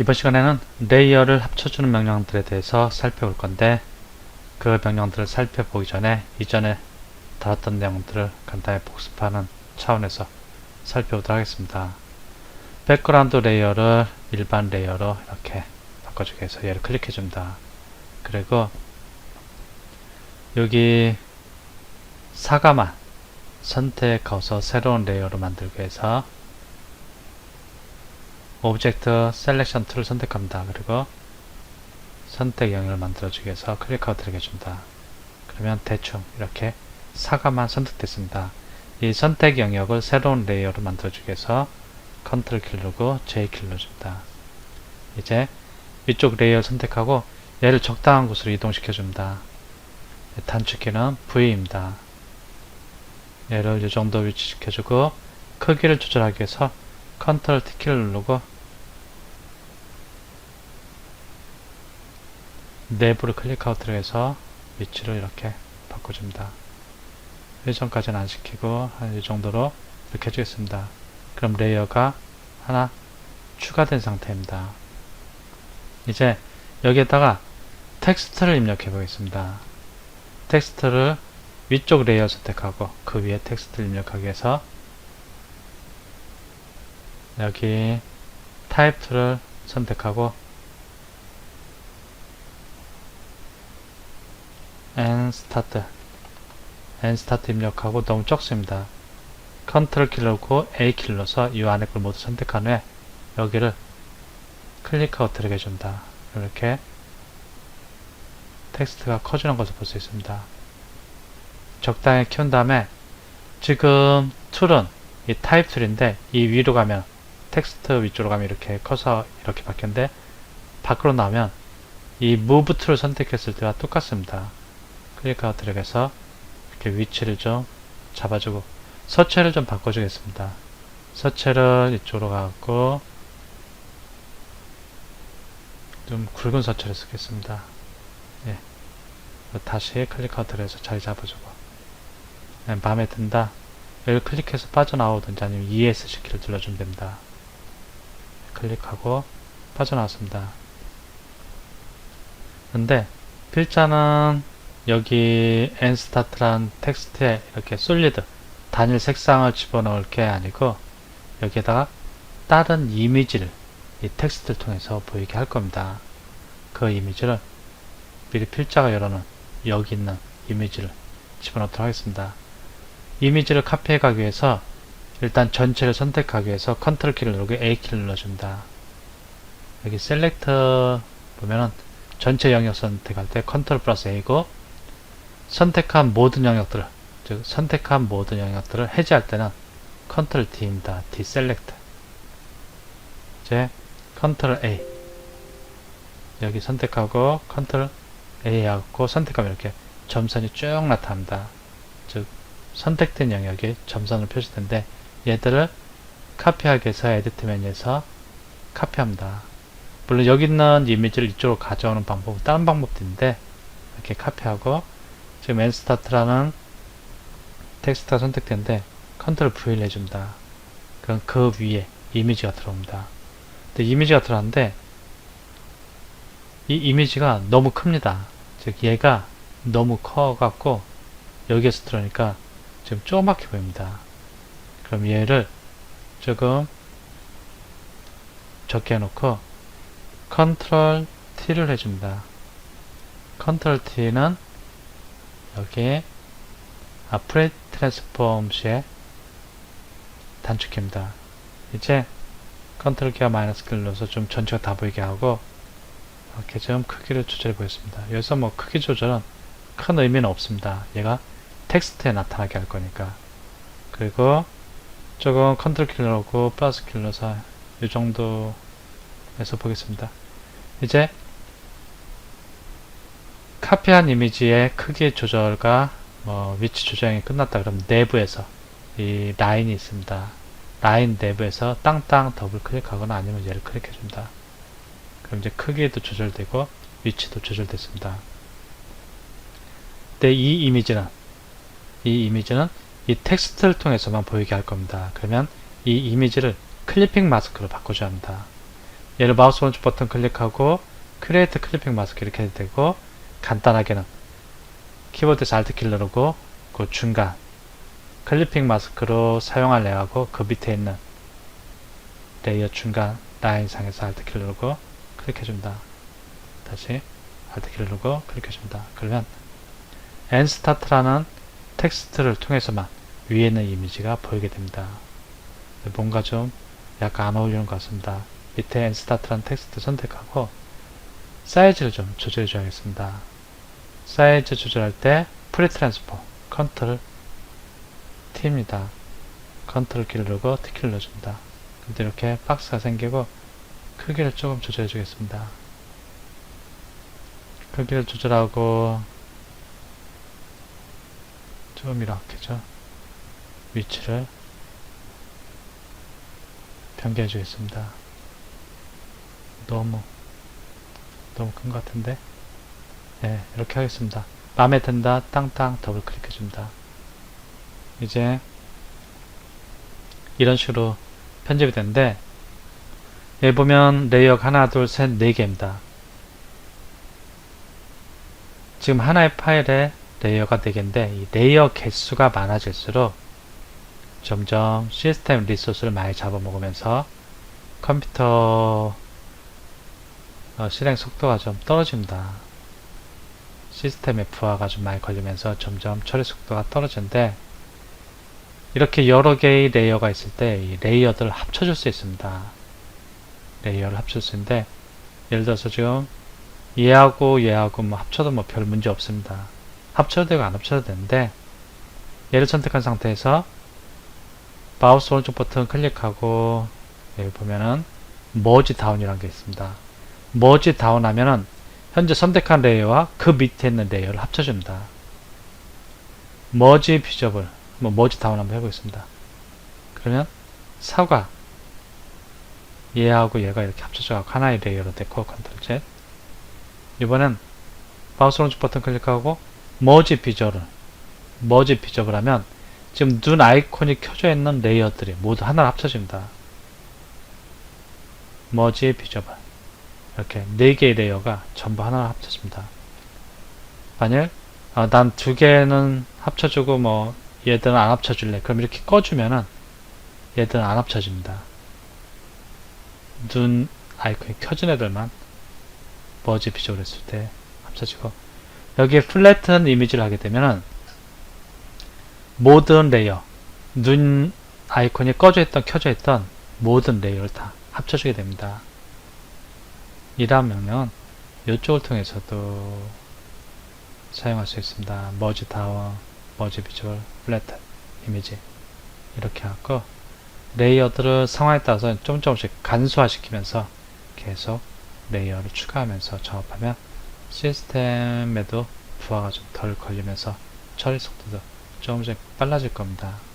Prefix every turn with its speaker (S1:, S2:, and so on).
S1: 이번 시간에는 레이어를 합쳐주는 명령들에 대해서 살펴볼 건데 그 명령들을 살펴보기 전에 이전에 다뤘던 내용들을 간단히 복습하는 차원에서 살펴보도록 하겠습니다. 백그라운드 레이어를 일반 레이어로 이렇게 바꿔주기 위해서 얘를 클릭해 줍니다. 그리고 여기 사과만 선택하고서 새로운 레이어로 만들기 위해서 오브젝트 셀렉션 툴을 선택합니다. 그리고 선택 영역을 만들어주기 위해서 클릭하고 들어가줍니다. 그러면 대충 이렇게 사과만 선택됐습니다. 이 선택 영역을 새로운 레이어로 만들어주기 위해서 컨트롤 키를 누르고 J 키를 눌러줍니다. 이제 위쪽 레이어 선택하고 얘를 적당한 곳으로 이동시켜 줍니다. 단축키는 V입니다. 얘를 이 정도 위치시켜주고 크기를 조절하기 위해서 컨트롤 T키를 누르고 내부를 클릭하고 들어가서 위치를 이렇게 바꿔줍니다. 예전까지는 안 시키고 한 이 정도로 이렇게 해주겠습니다. 그럼 레이어가 하나 추가된 상태입니다. 이제 여기에다가 텍스트를 입력해 보겠습니다. 텍스트를 위쪽 레이어 선택하고 그 위에 텍스트를 입력하기 위해서 여기 타입2를 선택하고 and start and start 입력하고 너무 적습니다. 컨트롤 키를 누르고 A 키를 눌러서 이 안에 걸 모두 선택한 후에 여기를 클릭하고 들어게 줍니다. 이렇게 텍스트가 커지는 것을 볼 수 있습니다. 적당히 키운 다음에 지금 툴은 이 타입 툴인데 이 위로 가면 텍스트 위쪽으로 가면 이렇게 커서 이렇게 바뀌는데 밖으로 나오면 이 무브 툴을 선택했을 때와 똑같습니다. 클릭하고 들어가서 이렇게 위치를 좀 잡아주고 서체를 좀 바꿔주겠습니다. 서체를 이쪽으로 가고 좀 굵은 서체를 쓰겠습니다. 예. 다시 클릭하고 들어가서 자리 잡아주고 네, 마음에 든다. 여기 클릭해서 빠져나오든지 아니면 ESC 키를 눌러주면 됩니다. 클릭하고 빠져나왔습니다. 근데 필자는 여기 nStart란 텍스트에 이렇게 솔리드 단일 색상을 집어넣을 게 아니고 여기에다가 다른 이미지를 이 텍스트를 통해서 보이게 할 겁니다. 그 이미지를 미리 필자가 열어놓은 여기 있는 이미지를 집어넣도록 하겠습니다. 이미지를 카피해 가기 위해서 일단 전체를 선택하기 위해서 컨트롤 키를 누르고 A 키를 눌러줍니다. 여기 셀렉터 보면은 전체 영역 선택할 때 컨트롤 플러스 A고 선택한 모든 영역들을 즉 선택한 모든 영역들을 해제할 때는 컨트롤 D입니다. D 셀렉트 이제 컨트롤 A 여기 선택하고 컨트롤 A 하고 선택하면 이렇게 점선이 쭉 나타납니다. 즉 선택된 영역이 점선으로 표시된데 얘들을 카피하기 위해서 에디트 메뉴에서 카피합니다. 물론 여기 있는 이미지를 이쪽으로 가져오는 방법은 다른 방법도 있는데 이렇게 카피하고 지금 엔스타트라는 텍스트가 선택된데 컨트롤 V를 해줍니다. 그럼 그 위에 이미지가 들어옵니다. 근데 이미지가 들어왔는데 이 이미지가 너무 큽니다. 즉 얘가 너무 커갖고 여기에서 들어오니까 지금 조그맣게 보입니다. 그럼 얘를 조금 적게 해놓고 컨트롤 T를 해줍니다. 컨트롤 T는 여기에 아프레 트랜스폼 시에 단축키입니다. 이제 컨트롤 키와 마이너스 키를 눌러서 좀 전체가 다 보이게 하고 이렇게 좀 크기를 조절해 보겠습니다. 여기서 뭐 크기 조절은 큰 의미는 없습니다. 얘가 텍스트에 나타나게 할 거니까. 그리고 조금 컨트롤 누르고 플러스 눌러서 이 정도에서 보겠습니다. 이제 카피한 이미지의 크기 조절과 뭐 위치 조정이 끝났다 그러면 내부에서 이 라인이 있습니다. 라인 내부에서 땅땅 더블 클릭하거나 아니면 얘를 클릭해 줍니다. 그럼 이제 크기도 조절되고 위치도 조절됐습니다. 근데 이 이미지는 이 이미지는 이 텍스트를 통해서만 보이게 할 겁니다. 그러면 이 이미지를 클리핑 마스크로 바꿔줘야 합니다. 얘를 마우스 오른쪽 버튼 클릭하고 크리에이트 클리핑 마스크 이렇게 해도 되고 간단하게는 키보드에서 Alt 키를 누르고 그 중간 클리핑 마스크로 사용할 레이어하고 그 밑에 있는 레이어 중간 라인상에서 Alt 키를 누르고 클릭해준다. 다시 Alt 키를 누르고 클릭해준다. 그러면 엔스타트라는 텍스트를 통해서만 위에 있는 이미지가 보이게 됩니다. 뭔가 좀 약간 안 어울리는 것 같습니다. 밑에 엔스타트라는 텍스트 선택하고 사이즈를 좀 조절해 줘야겠습니다. 사이즈 조절할 때 프리 트랜스포 컨트롤 T입니다. 컨트롤 키를 누르고 T 키를 눌러줍니다. 근데 이렇게 박스가 생기고 크기를 조금 조절해 주겠습니다. 크기를 조절하고 좀 이렇게죠. 위치를 변경해 주겠습니다. 너무 너무 큰 것 같은데 네 이렇게 하겠습니다. 마음에 든다 땅땅 더블 클릭해 줍니다. 이제 이런 식으로 편집이 되는데 여기 보면 레이어가 하나 둘셋 네 개입니다. 지금 하나의 파일에 레이어가 4개인데 이 레이어 개수가 많아질수록 점점 시스템 리소스를 많이 잡아먹으면서 컴퓨터 어, 실행 속도가 좀 떨어집니다. 시스템의 부하가 좀 많이 걸리면서 점점 처리 속도가 떨어지는데 이렇게 여러 개의 레이어가 있을 때 이 레이어들을 합쳐줄 수 있습니다. 레이어를 합칠 수 있는데 예를 들어서 지금 얘하고 얘하고 뭐 합쳐도 뭐 별 문제 없습니다. 합쳐도 되고 안 합쳐도 되는데 얘를 선택한 상태에서 마우스 오른쪽 버튼 클릭하고 여기 보면은 머지 다운이라는 게 있습니다. 머지 다운 하면은 현재 선택한 레이어와 그 밑에 있는 레이어를 합쳐줍니다. 머지 비저블 뭐 머지 다운 한번 해보겠습니다. 그러면 사과 얘하고 얘가 이렇게 합쳐져서 하나의 레이어로 됐고 컨트롤 Z 이번엔 마우스 오른쪽 버튼 클릭하고 머지 비저를 머지 비저를 하면 지금 눈 아이콘이 켜져 있는 레이어들이 모두 하나로 합쳐집니다. 머지 비저블 이렇게 네 개의 레이어가 전부 하나로 합쳐집니다. 만일 아, 난 두 개는 합쳐주고 뭐 얘들은 안 합쳐줄래 그럼 이렇게 꺼주면은 얘들은 안 합쳐집니다. 눈 아이콘이 켜진 애들만 머지 비저를 했을 때 합쳐지고 여기에 플래튼 이미지를 하게 되면은 모든 레이어 눈 아이콘이 꺼져 있던 켜져 있던 모든 레이어를 다 합쳐주게 됩니다. 이라면 이쪽을 통해서도 사용할 수 있습니다. 머지 다워, 머지 비주얼, 플래튼 이미지 이렇게 하고 레이어들을 상황에 따라서 좀 조금씩 간소화시키면서 계속 레이어를 추가하면서 작업하면 시스템에도 부하가 좀 덜 걸리면서 처리 속도도 조금씩 빨라질 겁니다.